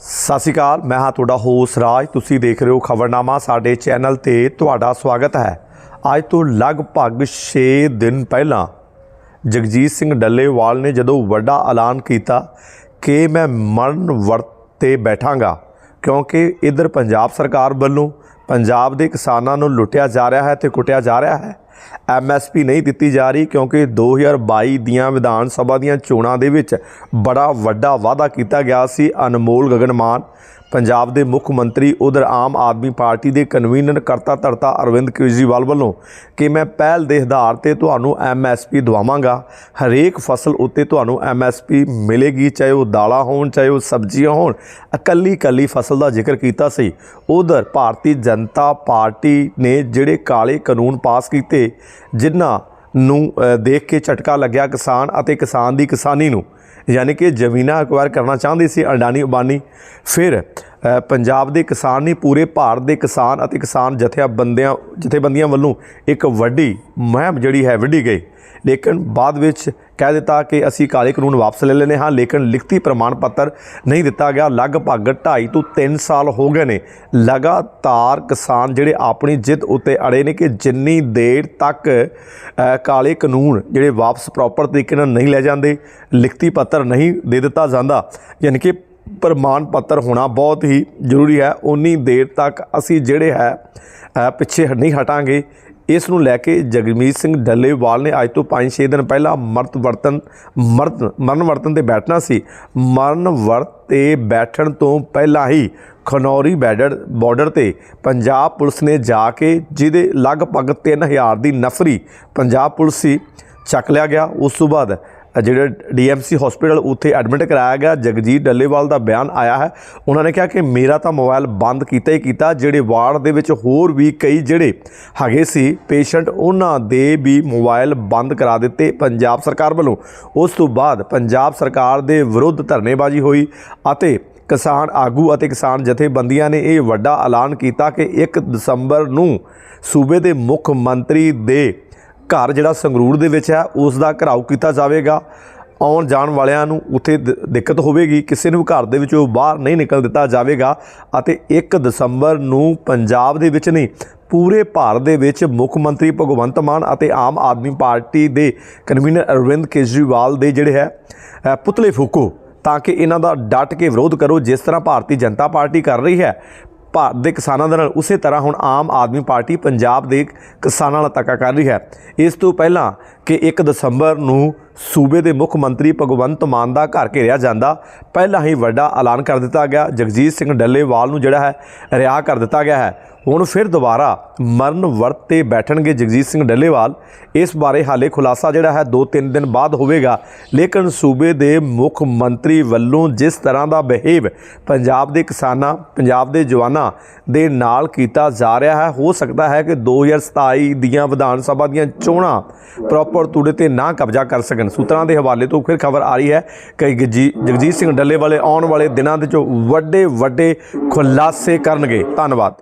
ਸਤਿ ਸ਼੍ਰੀ ਅਕਾਲ, ਮੈਂ ਹਾਂ ਤੁਹਾਡਾ ਹੋਸ ਰਾਜ। ਤੁਸੀਂ ਦੇਖ ਰਹੇ ਹੋ ਖਬਰਨਾਮਾ, ਸਾਡੇ ਚੈਨਲ ਤੇ ਤੁਹਾਡਾ ਸਵਾਗਤ ਹੈ। ਅੱਜ ਤੋਂ ਲਗਭਗ 6 ਦਿਨ ਪਹਿਲਾਂ ਜਗਜੀਤ ਸਿੰਘ ਡੱਲੇਵਾਲ ਨੇ ਜਦੋਂ ਵੱਡਾ ਐਲਾਨ ਕੀਤਾ ਕਿ ਮੈਂ ਮਰਨ ਵਰਤ ਤੇ ਬੈਠਾਂਗਾ, ਕਿਉਂਕਿ ਇਧਰ ਪੰਜਾਬ ਸਰਕਾਰ ਵੱਲੋਂ ਪੰਜਾਬ ਦੇ ਕਿਸਾਨਾਂ ਨੂੰ ਲੁੱਟਿਆ ਜਾ ਰਿਹਾ ਹੈ ਤੇ ਕੁੱਟਿਆ ਜਾ ਰਿਹਾ ਹੈ ਐਮਐਸਪੀ ਨਹੀਂ ਦਿੱਤੀ ਜਾ ਰਹੀ ਕਿਉਂਕਿ 2022 ਦੀਆਂ ਵਿਧਾਨ ਸਭਾ ਦੀਆਂ ਚੋਣਾਂ ਦੇ ਵਿੱਚ ਬੜਾ ਵੱਡਾ ਵਾਅਦਾ ਕੀਤਾ ਗਿਆ ਸੀ ਅਨਮੋਲ ਗਗਨਮਾਨ। ਪੰਜਾਬ ਦੇ ਮੁੱਖ ਮੰਤਰੀ ਉਧਰ ਆਮ ਆਦਮੀ ਪਾਰਟੀ ਦੇ ਕਨਵੀਨਰ ਕਰਤਾ ਧਰਤਾ ਅਰਵਿੰਦ ਕੇਜਰੀਵਾਲ ਵੱਲੋਂ ਕਿ ਮੈਂ ਪਹਿਲ ਦੇ ਆਧਾਰ ਤੇ ਤੁਹਾਨੂੰ ਐਮਐਸਪੀ ਦਵਾਵਾਂਗਾ। ਹਰੇਕ ਫਸਲ ਉੱਤੇ ਤੁਹਾਨੂੰ ਐਮਐਸਪੀ ਮਿਲੇਗੀ, ਚਾਹੇ ਉਹ ਦਾਲਾਂ ਹੋਣ, ਚਾਹੇ ਉਹ ਸਬਜ਼ੀਆਂ ਹੋਣ। ਇਕੱਲੀ ਇਕੱਲੀ ਫਸਲ ਦਾ ਜ਼ਿਕਰ ਕੀਤਾ ਸੀ। ਉਧਰ ਭਾਰਤੀ ਜਨਤਾ ਪਾਰਟੀ ਨੇ ਜਿਹੜੇ ਕਾਲੇ ਕਾਨੂੰਨ ਪਾਸ ਕੀਤੇ ਜਿਨ੍ਹਾਂ ਨੂੰ ਦੇਖ ਕੇ ਝਟਕਾ ਲੱਗਿਆ ਕਿਸਾਨ ਅਤੇ ਕਿਸਾਨ ਦੀ ਕਿਸਾਨੀ ਨੂੰ, ਯਾਨੀ ਕਿ ਜ਼ਮੀਨਾਂ ਅਕਵਾਇਰ ਕਰਨਾ ਚਾਹੁੰਦੇ ਸੀ ਅਡਾਨੀ ਉਬਾਨੀ ਫਿਰ ਪੰਜਾਬ ਦੇ ਕਿਸਾਨ ਨਹੀਂ ਪੂਰੇ ਭਾਰਤ ਦੇ ਕਿਸਾਨ ਅਤੇ ਕਿਸਾਨ ਜਥੇਬੰਦੀਆਂ ਜਥੇਬੰਦੀਆਂ ਵੱਲੋਂ ਇੱਕ ਵੱਡੀ ਮੁਹਿੰਮ ਜਿਹੜੀ ਹੈ ਵਿੱਢੀ ਗਈ। ਲੇਕਿਨ ਬਾਅਦ ਵਿੱਚ ਕਹਿ ਦਿੱਤਾ ਕਿ ਅਸੀਂ ਕਾਲੇ ਕਾਨੂੰਨ ਵਾਪਸ ਲੈ ਲੈਣੇ ਹਾਂ, ਲੇਕਿਨ ਲਿਖਤੀ ਪ੍ਰਮਾਣ ਪੱਤਰ ਨਹੀਂ ਦਿੱਤਾ ਗਿਆ। ਲਗਭਗ 2.5 ਤੋਂ 3 ਸਾਲ ਹੋ ਗਏ ਨੇ। ਲਗਾਤਾਰ ਕਿਸਾਨ ਜਿਹੜੇ ਆਪਣੀ ਜਿੱਦ ਉੱਤੇ ਅੜੇ ਨੇ ਕਿ ਜਿੰਨੀ ਦੇਰ ਤੱਕ ਕਾਲੇ ਕਾਨੂੰਨ ਜਿਹੜੇ ਵਾਪਸ ਪ੍ਰੋਪਰ ਤਰੀਕੇ ਨਾਲ ਨਹੀਂ ਲੈ ਜਾਂਦੇ, ਲਿਖਤੀ ਪੱਤਰ ਨਹੀਂ ਦੇ ਦਿੱਤਾ ਜਾਂਦਾ। ਯਾਨੀ ਕਿ ਪ੍ਰਮਾਣ ਪੱਤਰ ਹੋਣਾ ਬਹੁਤ ਹੀ ਜ਼ਰੂਰੀ ਹੈ। ਉਨੀ ਦੇਰ ਤੱਕ ਅਸੀਂ ਜਿਹੜੇ ਹੈ ਪਿੱਛੇ ਨਹੀਂ ਹਟਾਂਗੇ। ਇਸ ਨੂੰ ਲੈ ਕੇ ਜਗਮੀਤ ਸਿੰਘ ਡੱਲੇਵਾਲ ਨੇ ਅੱਜ ਤੋਂ 5-6 ਦਿਨ ਪਹਿਲਾਂ ਮਰਤ ਵਰਤਨ, ਮਰਤ, ਮਰਨ ਵਰਤਨ ਤੇ ਬੈਠਣਾ ਸੀ। ਮਰਨ ਵਰਤ ਤੇ ਬੈਠਣ ਤੋਂ ਪਹਿਲਾਂ ਹੀ ਖਨੌਰੀ ਬੈਡਰ, ਬਾਰਡਰ ਤੇ ਪੰਜਾਬ ਪੁਲਿਸ ਨੇ ਜਾ ਕੇ ਜਿਹਦੇ ਲਗਭਗ 3000 ਦੀ ਨਫਰੀ ਪੰਜਾਬ ਪੁਲਿਸ ਸੀ, ਚੱਕ ਲਿਆ ਗਿਆ। ਉਸ ਤੋਂ ਬਾਅਦ ਜਿਹੜਾ ਡੀਐਮਸੀ ਹਸਪੀਟਲ ਉੱਥੇ ਐਡਮਿਟ ਕਰਾਇਆ ਗਿਆ, ਜਗਜੀਤ ਡੱਲੇਵਾਲ ਦਾ ਬਿਆਨ ਆਇਆ ਹੈ। ਉਹਨਾਂ ਨੇ ਕਿਹਾ ਕਿ ਮੇਰਾ ਤਾਂ ਮੋਬਾਈਲ ਬੰਦ ਕੀਤਾ ਹੀ ਕੀਤਾ, ਜਿਹੜੇ ਵਾਰਡ ਦੇ ਵਿੱਚ ਹੋਰ ਵੀ ਕਈ ਜਿਹੜੇ ਹੈਗੇ ਸੀ ਪੇਸ਼ੈਂਟ ਉਹਨਾਂ ਦੇ ਵੀ ਮੋਬਾਈਲ ਬੰਦ ਕਰਾ ਦਿੱਤੇ ਪੰਜਾਬ ਸਰਕਾਰ ਵੱਲੋਂ। ਉਸ ਤੋਂ ਬਾਅਦ ਪੰਜਾਬ ਸਰਕਾਰ ਦੇ ਵਿਰੁੱਧ ਧਰਨੇਬਾਜ਼ੀ ਹੋਈ ਅਤੇ ਕਿਸਾਨ ਆਗੂ ਅਤੇ ਕਿਸਾਨ ਜਥੇਬੰਦੀਆਂ ਨੇ ਇਹ ਵੱਡਾ ਐਲਾਨ ਕੀਤਾ ਕਿ 1 ਦਸੰਬਰ ਨੂੰ ਸੂਬੇ ਦੇ ਮੁੱਖ ਮੰਤਰੀ ਦੇ ਘਰ ਜਿਹੜਾ ਸੰਗਰੂਰ ਦੇ ਵਿੱਚ ਹੈ, ਉਸ ਦਾ ਘਰਾਓ ਕੀਤਾ ਜਾਵੇਗਾ। ਆਉਣ ਜਾਣ ਵਾਲਿਆਂ ਨੂੰ ਉੱਥੇ ਦਿੱਕਤ ਹੋਵੇਗੀ। ਕਿਸੇ ਨੂੰ ਵੀ ਘਰ ਦੇ ਵਿੱਚੋਂ ਬਾਹਰ ਨਹੀਂ ਨਿਕਲ ਦਿੱਤਾ ਜਾਵੇਗਾ ਅਤੇ 1 ਦਸੰਬਰ ਨੂੰ ਪੰਜਾਬ ਦੇ ਵਿੱਚ ਨਹੀਂ, ਪੂਰੇ ਭਾਰਤ ਦੇ ਵਿੱਚ ਮੁੱਖ ਮੰਤਰੀ ਭਗਵੰਤ ਮਾਨ ਅਤੇ ਆਮ ਆਦਮੀ ਪਾਰਟੀ ਦੇ ਕਨਵੀਨਰ ਅਰਵਿੰਦ ਕੇਜਰੀਵਾਲ ਦੇ ਜਿਹੜੇ ਹੈ ਪੁਤਲੇ ਫੂਕੋ, ਤਾਂ ਕਿ ਇਹਨਾਂ ਦਾ ਡਟ ਕੇ ਵਿਰੋਧ ਕਰੋ, ਜਿਸ ਤਰ੍ਹਾਂ ਭਾਰਤੀ ਜਨਤਾ ਪਾਰਟੀ ਕਰ ਰਹੀ ਹੈ। ਭਾਰਤ ਦੇ ਕਿਸਾਨਾਂ ਦੇ ਨਾਲ ਉਸੇ ਤਰ੍ਹਾਂ ਹੁਣ ਆਮ ਆਦਮੀ ਪਾਰਟੀ ਪੰਜਾਬ ਦੇ ਕਿਸਾਨਾਂ ਨਾਲ ਧੱਕਾ ਕਰ ਰਹੀ ਹੈ। ਇਸ ਤੋਂ ਪਹਿਲਾਂ ਕਿ 1 ਦਸੰਬਰ ਨੂੰ ਸੂਬੇ ਦੇ ਮੁੱਖ ਮੰਤਰੀ ਭਗਵੰਤ ਮਾਨ ਦਾ ਘਰ ਘੇਰਿਆ ਜਾਂਦਾ। ਪਹਿਲਾਂ ਹੀ ਵੱਡਾ ਐਲਾਨ ਕਰ ਦਿੱਤਾ ਗਿਆ। ਜਗਜੀਤ ਸਿੰਘ ਡੱਲੇਵਾਲ ਨੂੰ ਜਿਹੜਾ ਹੈ, ਰਿਹਾ ਕਰ ਦਿੱਤਾ ਗਿਆ ਹੈ। ਹੁਣ ਫਿਰ ਦੁਬਾਰਾ ਮਰਨ ਵਰਤ ਤੇ ਬੈਠਣਗੇ ਜਗਜੀਤ ਸਿੰਘ ਡੱਲੇਵਾਲ। ਇਸ ਬਾਰੇ ਹਾਲੇ ਖੁਲਾਸਾ ਜਿਹੜਾ ਹੈ 2-3 ਦਿਨ ਬਾਅਦ ਹੋਵੇਗਾ। ਲੇਕਿਨ ਸੂਬੇ ਦੇ ਮੁੱਖ ਮੰਤਰੀ ਵੱਲੋਂ ਜਿਸ ਤਰ੍ਹਾਂ ਦਾ ਬਿਹੇਵ ਪੰਜਾਬ ਦੇ ਕਿਸਾਨਾਂ, ਪੰਜਾਬ ਦੇ ਜਵਾਨਾਂ ਦੇ ਨਾਲ ਕੀਤਾ ਜਾ ਰਿਹਾ ਹੈ, ਹੋ ਸਕਦਾ ਹੈ ਕਿ 2027 ਦੀਆਂ ਵਿਧਾਨ ਸਭਾ ਦੀਆਂ ਚੋਣਾਂ ਪ੍ਰੋਪਰ ਤੂੜੇ ਤੇ ਨਾ ਕਬਜ਼ਾ ਕਰ ਸਕਣ। ਸੂਤਰਾਂ ਦੇ ਹਵਾਲੇ ਤੋਂ ਫਿਰ ਖਬਰ ਆ ਰਹੀ ਹੈ ਕਿ ਗਜੀ- ਜਗਜੀਤ ਸਿੰਘ ਡੱਲੇਵਾਲੇ ਆਉਣ ਵਾਲੇ ਦਿਨਾਂ ਦੇ ਵਿੱਚ ਵੱਡੇ ਵੱਡੇ ਖੁਲਾਸੇ ਕਰਨਗੇ। ਧੰਨਵਾਦ।